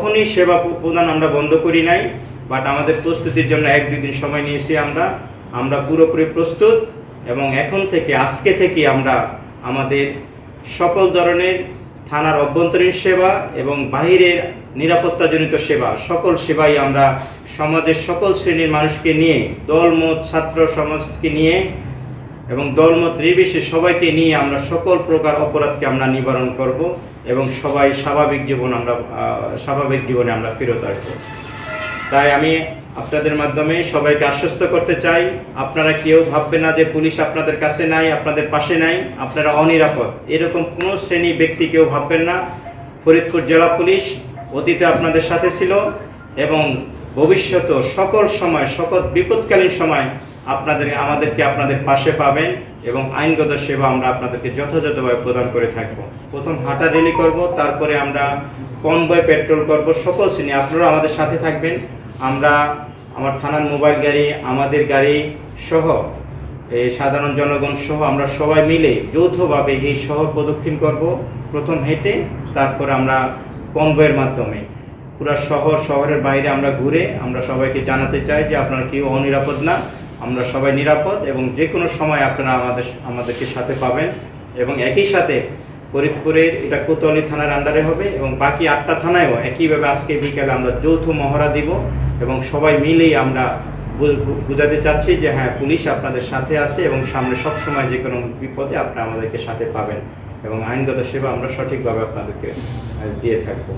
কখনই সেবা প্রদান আমরা বন্ধ করি নাই বাট আমাদের প্রস্তুতির জন্য এক দুই দিন সময় নিয়েছি আমরা। আমরা পুরোপুরি প্রস্তুত এবং এখন থেকে, আজকে থেকে আমরা আমাদের সকল ধরনের থানার অভ্যন্তরীণ সেবা এবং বাহিরের নিরাপত্তাজনিত সেবা, সকল সেবাই আমরা সমাজের সকল শ্রেণির মানুষকে নিয়ে দলমত ছাত্র, সমাজকে নিয়ে এবং দলমত নির্বিশেষে সবাইকে নিয়ে আমরা সকল প্রকার অপরাধকে আমরা নিবারণ করব এবং সবাই স্বাভাবিক জীবন আমরা স্বাভাবিক জীবনে আমরা ফেরত আসব। তাই আমি আপনাদের মাধ্যমে সবাইকে আশ্বস্ত করতে চাই, আপনারা কেউ ভাববেন না যে পুলিশ আপনাদের কাছে নাই, আপনাদের পাশে নাই, আপনারা অনিরাপদ। এরকম কোনো শ্রেণি ব্যক্তি কেউ ভাববেন না। ফরিদপুর জেলা পুলিশ অতীতে আপনাদের সাথে ছিল এবং ভবিষ্যতে সকল সময়, সকল বিপদকালীন সময় আপনাদের, আমাদেরকে আপনাদের পাশে পাবেন এবং আইনগত সেবা আমরা আপনাদেরকে যথাযথভাবে প্রদান করে থাকব। প্রথম হাঁটা রেলি করব, তারপরে আমরা কনভয় পেট্রোল করব, সকল শ্রেণি। আপনারা আমাদের সাথে থাকবেন। আমরা আমার থানার মোবাইল গাড়ি, আমাদের গাড়ি সহ, এই সাধারণ জনগণ সহ আমরা সবাই মিলে যৌথভাবে এই শহর প্রদক্ষিণ করব। প্রথম হেঁটে, তারপর আমরা কনভয়ের মাধ্যমে। পুরো শহর, শহরের বাইরে আমরা ঘুরে আমরা সবাইকে জানাতে চাই যে আপনারা কেউ অনিরাপদ না। আমরা সবাই নিরাপদ এবং যে কোনো সময় আপনারা আমাদের আমাদেরকে সাথে পাবেন এবং একই সাথে ফরিদপুরের এটা কোতোয়ালি থানার আন্ডারে হবে এবং বাকি আটটা থানায়ও একইভাবে আজকে বিকেলে আমরা যৌথ মহড়া দিব এবং সবাই মিলেই আমরা বুঝাতে চাচ্ছি যে হ্যাঁ পুলিশ আপনাদের সাথে আছে এবং সামনে সব সময় যে কোনো বিপদে আপনারা আমাদেরকে সাথে পাবেন এবং আইনগত সেবা আমরা সঠিকভাবে আপনাদেরকে দিয়ে থাকব।